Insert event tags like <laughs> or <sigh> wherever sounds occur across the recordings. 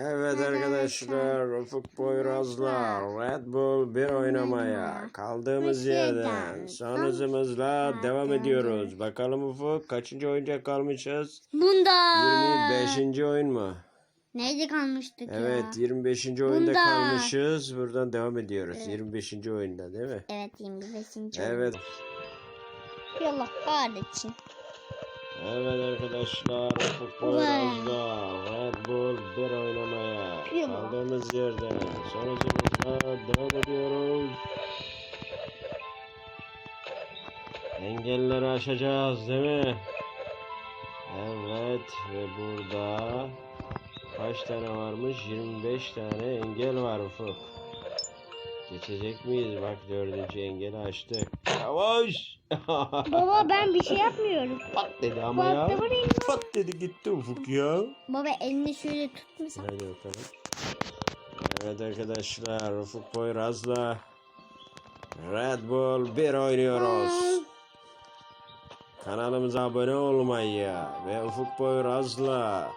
Evet arkadaşlar Ufuk Poyraz'la Red Bull bir oynamaya kaldığımız yerden son hızımızla devam ediyoruz. Bakalım Ufuk kaçıncı oyuncak kalmışız? Bunda. 25. oyun mu? Neydi kalmıştık Evet ya? 25. oyunda Bunda. kalmışız. Buradan devam ediyoruz. 25. oyunda değil mi? Evet 25. Evet. Yallah kahretsin. Evet arkadaşlar Ufuk Poyraz'la Red Bull bir oynamaya Yallah. kaldığımız yerden son hızımızla devam ediyoruz. Engelleri aşacağız değil mi? Evet ve burada kaç tane varmış? 25 tane engel var Ufuk. Geçecek miyiz? Bak dördüncü engeli açtık. Yavaş! <laughs> Baba ben bir şey yapmıyorum. Pat dedi ama ya. Pat dedi gitti Ufuk ya. Baba elini şöyle tutmasam. Hadi bakalım. Evet arkadaşlar Ufuk Poyraz'la Red Bull 1 oynuyoruz. Kanalımıza abone olmayı ve Ufuk Poyraz'la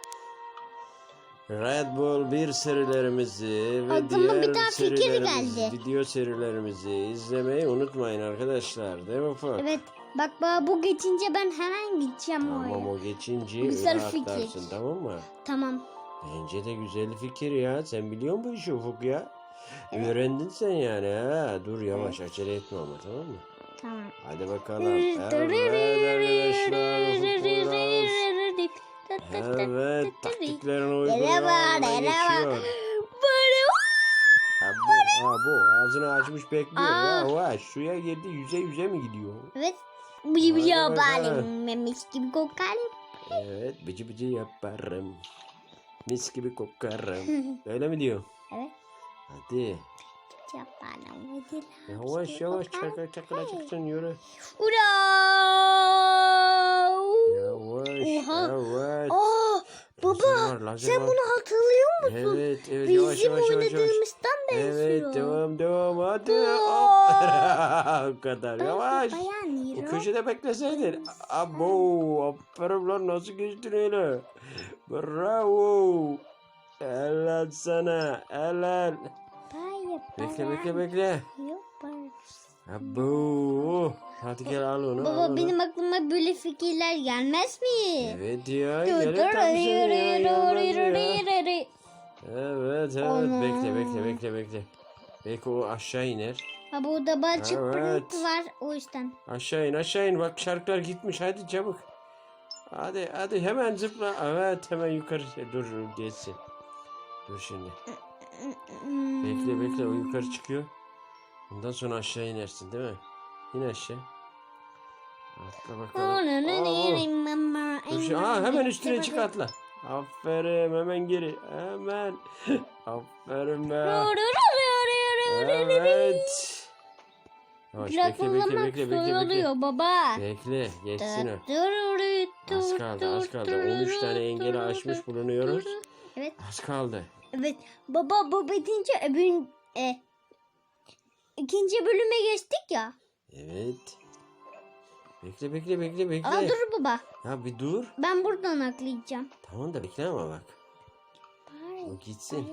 Red Bull 1 serilerimizi ve Aklıma bir diğer tane fikir serilerimizi, geldi. video serilerimizi izlemeyi unutmayın arkadaşlar. Değil mi Ufuk? Evet bak baba bu geçince ben hemen gideceğim Tamam oraya. o geçince Güzel öyle fikir. atlarsın tamam mı? Tamam. Bence de güzel fikir ya. Sen biliyor musun bu işi Ufuk ya? Öğrendin sen yani ha. Dur yavaş acele etme ama tamam mı? Tamam. Hadi bakalım. Evet arkadaşlar Ufuk Poyraz. Evet taktiklerini uyguluyor ve geçiyor. Ha bu, ha bu ağzını açmış bekliyor. Aa. Yavaş suya girdi yüze yüze mi gidiyor? Evet. Bıcı bıcı yapalım. Memiş gibi kokarım. Evet bıcı bıcı yaparım. Mis gibi kokarım. Öyle mi diyor? Evet. Hadi. Lan. Yavaş yavaş çakır çakıracaksın yürü. Ura! Yavaş Oha. yavaş. Aa, baba var, sen var. bunu hatırlıyor musun? Evet evet yavaş Bizim yavaş yavaş yavaş. oynadığımızdan benziyor. Evet devam devam hadi. <laughs> O kadar yavaş. Bayan Bu köşede bekleseydin. Abo aferin lan nasıl geçtin öyle. Bravo. Helal sana helal. Bekle bekle bekle. Yok. Abo. Hadi gel al onu al Baba onu. benim aklıma böyle fikirler gelmez mi? Evet ya Dur, dur, ya. ri, ri, ri. Evet evet Ana. bekle bekle bekle bekle. Belki o aşağı iner. Ha burada balçık Evet. pırıntı var o yüzden. Aşağı in aşağı in bak şarkılar gitmiş hadi çabuk. Hadi hadi hemen zıpla. Evet hemen yukarı dur geçsin. Dur şimdi. Hmm. Bekle bekle o yukarı çıkıyor. Ondan sonra aşağı inersin değil mi? İn aşağı. Atla bakalım. Aa, dur şimdi- Aa, hemen üstüne çık atla. Aferin hemen geri. Hemen. <laughs> Aferin be. Evet. Yavaş bekle bekle bekle bekle bekle. baba. Bekle geçsin o. Az kaldı az kaldı. 13 tane engeli aşmış bulunuyoruz. Evet. Az kaldı. Evet. Baba bu bitince öbür e, ikinci bölüme geçtik ya. Evet. Bekle bekle bekle bekle. Aa dur baba. Ya bir dur. Ben buradan atlayacağım. Tamam da bekle ama bak. O gitsin.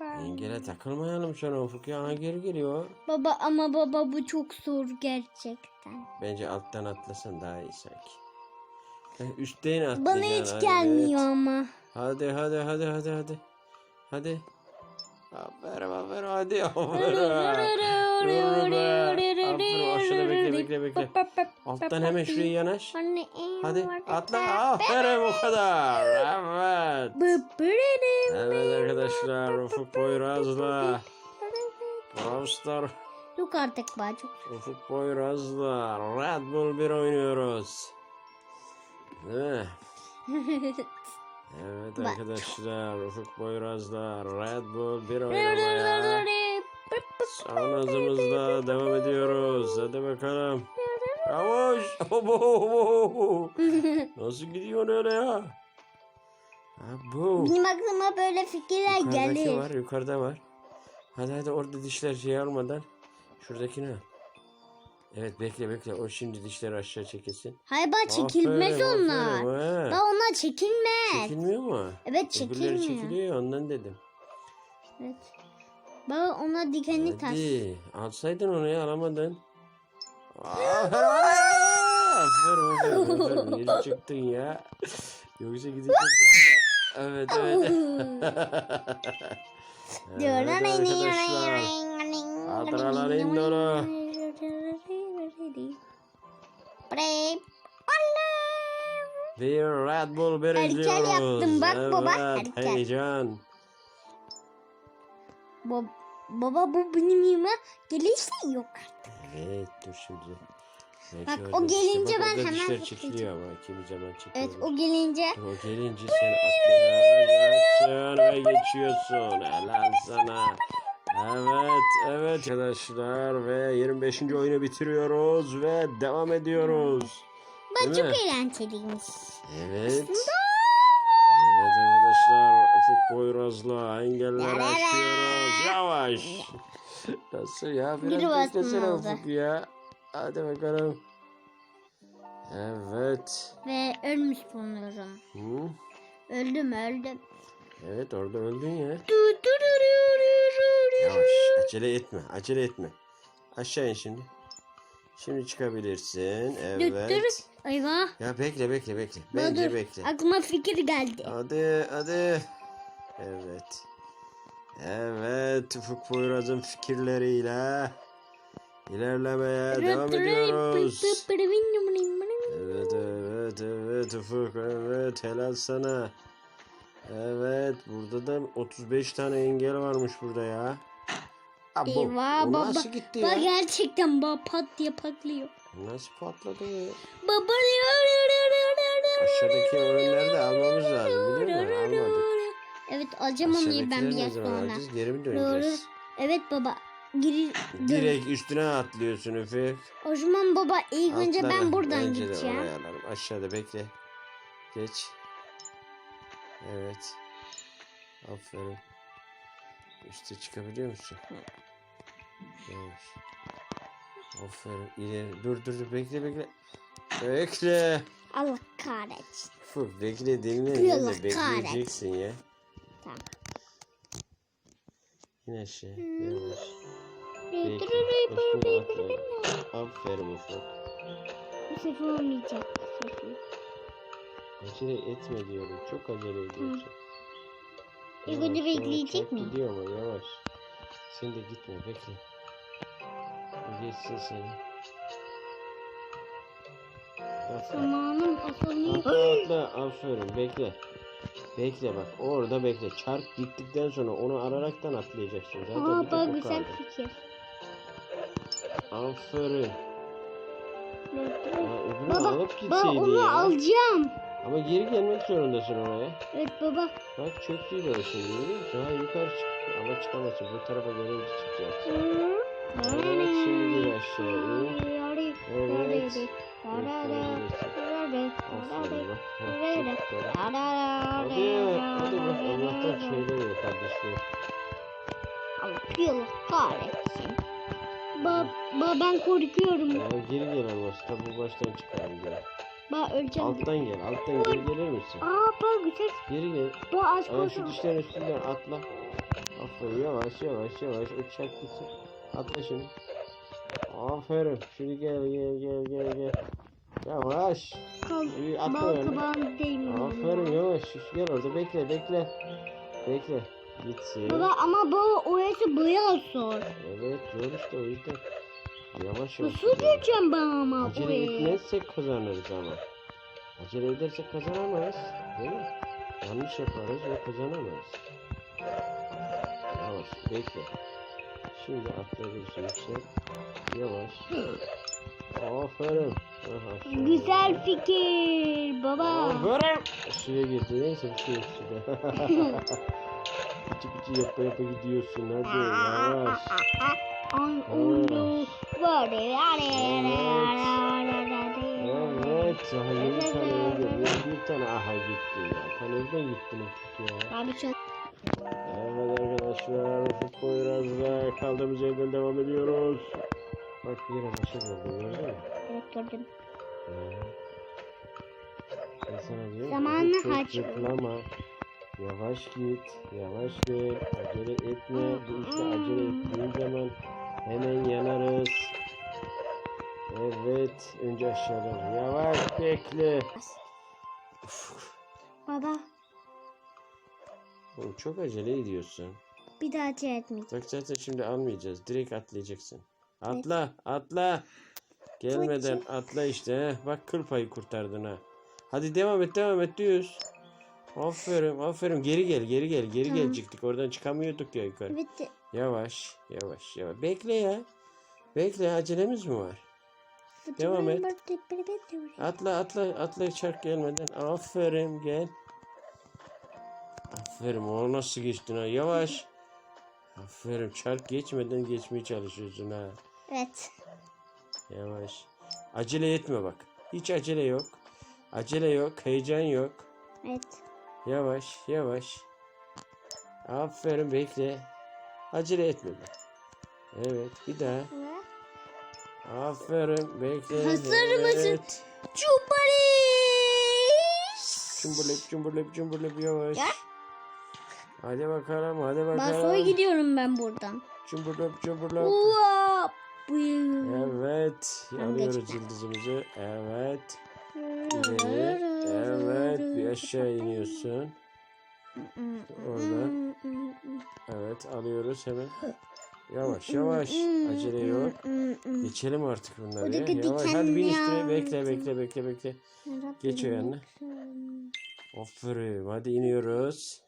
Engele takılmayalım sonra Ufuk ya. Geri geliyor. Baba ama baba bu çok zor gerçekten. Bence alttan atlasan daha iyi sanki. Üstten atlayacaksın. Bana hiç hadi, gelmiyor evet. ama. Hadi hadi hadi hadi hadi. Hadi. Aferin aferin hadi. Aferin. Aferin aşağıda bekle bekle bekle. Alttan hemen şuraya yanaş. Hadi atla. Aferin o kadar. Evet. Evet arkadaşlar Ufuk Poyraz'la Brawlstar Yok artık çok. Ufuk Poyraz'la Red Bull 1 oynuyoruz. Değil mi? <laughs> Evet Bak. arkadaşlar Ufuk Poyraz'la Red Bull 1 oynamaya son hızımızda devam ediyoruz. Hadi bakalım. Yavaş. <laughs> Nasıl gidiyor öyle ya? Abo. Benim aklıma böyle fikirler Yukarıdaki gelir. var, yukarıda var. Hadi hadi orada dişler şey almadan. Şuradakini al. Evet bekle bekle. O şimdi dişleri aşağı çekilsin. Hayır bak çekilmez Aferin, onlar. aferin. Bak onlar çekilmez. Çekilmiyor mu? Evet Öbürleri çekilmiyor. çekiliyor ondan dedim. Evet. Bak ona dikenli taş. Hadi alsaydın onu ya alamadın. Aferin. Aferin aferin. Yeni <laughs> çıktın ya. Yoksa gidecek. Evet evet. <laughs> evet arkadaşlar. Hatıralar indoro. Bir Red Bull Heykel izliyoruz. yaptım, bak baba, Evet heykel. heyecan. Baba, baba bu benim yerime gelirse yok artık. Evet dur şimdi. Belki Bak, o işte gelince bak ben hemen çekiliyor ama kimi zaman çekiyor. Evet o gelince o gelince sen atlayacaksın ve geçiyorsun. Helal sana. Evet, evet arkadaşlar ve 25. oyunu bitiriyoruz ve devam ediyoruz. bak Değil çok mi? eğlenceliymiş. Evet. Evet arkadaşlar Ufuk Boyraz'la engeller aşıyoruz. Yavaş. Nasıl ya? Biraz Bir basma beklesene oldu. Ufuk ya. Hadi bakalım. Evet. Ve ölmüş bulunuyorum. Hı? Öldüm öldüm. Evet orada öldün ya. Du, du, du, Yavaş. Acele etme. Acele etme. Aşağı in şimdi. Şimdi çıkabilirsin. Evet. du, du. Eyvah. Ya bekle bekle bekle. Bence dur. bekle. Aklıma fikir geldi. Hadi hadi. Evet. Evet Ufuk Poyraz'ın fikirleriyle ilerlemeye devam ediyoruz. Evet evet evet Ufuk evet helal sana. Evet burada da 35 tane engel varmış burada ya. Abo, Eyvah o baba. nasıl gitti Bak ya? gerçekten baba pat diye patlıyor. Nasıl patladı ya? Baba. Aşağıdaki ürünleri de almamız lazım biliyor musun? Almadık. Evet alacağım onu ben Aşağıdakileri bir ne yer zaman sonra. Geri döneceğiz? Evet baba. Giri, dön. Direkt üstüne atlıyorsun Ufuk. O zaman baba ilk önce Atlama. ben buradan Önce de gideceğim. oraya alalım. Aşağıda bekle. Geç. Evet. Aferin. Üste çıkabiliyor musun? Yavaş. Aferin. İleri. Dur dur dur. Bekle bekle. Bekle. Allah kahretsin. Ufuk bekle dinle. Allah de bekleyeceksin ya. Tamam. İn aşağı. Yavaş. Bekle. Üstüne atla. Aferin Ufuk. Bu sefer olmayacak. bu sefer. Acele etme diyorum. Çok acele ediyorsun. İlk önce bekleyecek miyim? Gidiyor ama yavaş. Sen de gitme bekle. Geçsin seni. Zamanım asılıyor. Atla atla aferin bekle. Bekle bak orada bekle. Çark gittikten sonra onu araraktan atlayacaksın. Zaten Aa bir bak güzel kaldı. fikir. Aferin. Baba, alıp baba onu ya. alacağım. Ama geri gelmek zorundasın oraya. Evet baba. Bak çöktüydü o şimdi görüyor musun? Ha yukarı çık. Ama çıkamazsın. Bu tarafa gelince çıkacaksın. Evet şimdi bir aşağı in. Evet. Aferin bak. Hadi, hadi bak Allah'tan söylemiyor kardeşler. Allah kahretsin. Baba, ben korkuyorum. Ya geri gel ama tabi bu baştan çıkarım diyor. Baba öleceğim. Alttan gel, alttan geri gelir misin? Aa bak güzel. Geri gel. Baba aç Aa, şu dişlerin üstünden atla. Aferin yavaş yavaş yavaş uçak gitsin. Atla şimdi. Aferin. Şimdi gel gel gel gel gel. Yavaş. İyi, atla Bal değmiyor. Aferin yavaş. Gel orada bekle bekle. Bekle. Gitsin. Baba ama baba orası bayağı zor. Evet zor işte o yüzden. Yavaş yavaş. Nasıl gireceğim ben ama Acele etmezsek kazanırız ama. Acele edersek kazanamayız. Değil mi? Yanlış yaparız ve kazanamayız. Yavaş bekle. Şimdi atlayabilirsin yüksek. Yavaş. Aferin. Aha. Güzel fikir baba. Aferin. Suya girdi. Neyse bir şey yok suda. Pıçı pıçı yapa yapa gidiyorsun. Hadi yavaş. Ay oldu. Böyle Evet. Daha yeni tane öldü. Bir tane aha gittin ya. Sen nereden gittin Ufuk ya? Abi çok Evet arkadaşlar Ufuk Poyraz'la kaldığımız yerden devam ediyoruz. Bak yine başa geldi gördün mü? Evet gördüm. Ben sana diyorum ki, Zamanı çok harcıyor. zıplama. Yavaş git, yavaş gel, acele etme. Bu işte acele ettiğin zaman hemen yanarız. Evet, önce aşağıdan. Yavaş bekle. Uf, Baba oğlum çok acele ediyorsun. bir daha acele etmeyeceğim. Bak zaten şimdi almayacağız. Direkt atlayacaksın. Atla, atla. Gelmeden atla işte. heh. Bak kıl payı kurtardın ha. Hadi devam et, devam et düz. Aferin, aferin. Geri gel, geri gel, geri Tamam. gelecektik. Oradan çıkamıyorduk ya yukarı. Evet. Yavaş, yavaş, yavaş. Bekle ya. Bekle, acelemiz mi var? Devam et. Atla, atla, atla çark gelmeden. Aferin, gel. Aferin, o nasıl geçtin ha? Yavaş. Aferin, çark geçmeden geçmeye çalışıyorsun ha. Evet. Yavaş. Acele etme bak. Hiç acele yok. Acele yok, heyecan yok. Evet. Yavaş, yavaş. Aferin, bekle. Acele etme bak. Evet, bir daha. Aferin, bekle. Hazır mısın? Evet. Çubaris. Cumburlep, cumburlep, cumburlep yavaş. Gel. Hadi bakalım, hadi Ben bakalım. soy gidiyorum ben buradan. Cumburlep, cumburlep. Uap. Evet, Ben geçtim. yıldızımızı. Evet. İleri. Evet, bir aşağı iniyorsun. Orada. Evet, alıyoruz hemen. Yavaş, yavaş. Acele yok. Geçelim artık bunları. ya. Yavaş, hadi bin üstüne. Bekle, bekle, bekle, bekle. Geç o yanına. Aferin, hadi iniyoruz.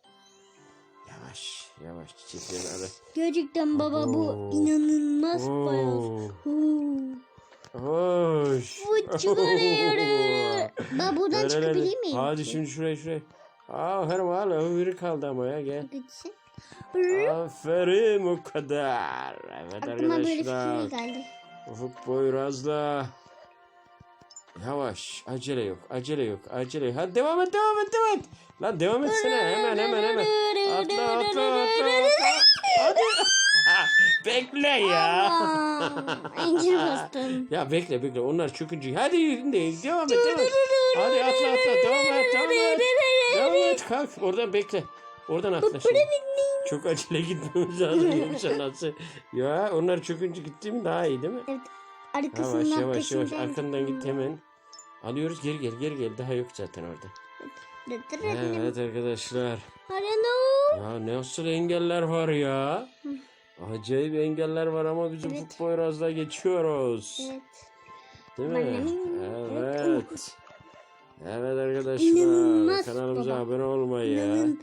Yavaş, yavaş çiçeklerini ara. Gerçekten baba bu Oo. inanılmaz bayağı. Oo. Hoş. Bu çıkarıyor. Ben buradan çıkabilir miyim? Hadi şimdi şuraya şuraya. Her hala biri kaldı ama ya gel. Gitsin. Aferin o kadar. Evet Aklıma böyle arkadaşlar. geldi. Ufuk Boyraz'la. Yavaş. Acele yok. Acele yok. Acele yok. Hadi devam et devam et devam et. Lan devam etsene. Hemen hemen hemen. Atla atla atla atla. <laughs> Hadi. <laughs> Bekle ya. Aa, incir bastım. Ya bekle bekle onlar çöküncü. Hadi yürüyün de devam et devam et. Hadi atla atla devam et devam et. Devam et kalk oradan bekle. Oradan atla şimdi. Çok acele gitmemiz lazım yoksa nasıl? Ya onlar çöküncü gitti mi daha iyi değil mi? Evet. Yavaş Arkasından yavaş yavaş peşinden arkandan git hemen. Alıyoruz geri gel geri gel daha yok zaten orada. Evet arkadaşlar. Arano. Ya nasıl engeller var ya? Acayip engeller var ama biz Evet. Ufuk Boyraz'da geçiyoruz. Evet. Değil mi? Annemin- Evet. Evet arkadaşlar İnanılmaz kanalımıza baba. abone olmayı İnanın.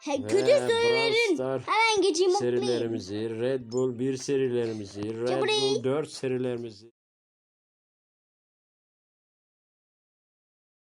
He, kötü söylerin. Hemen geçeyim serilerimizi, Red Bull 1 serilerimizi, Red. Bull 4 serilerimizi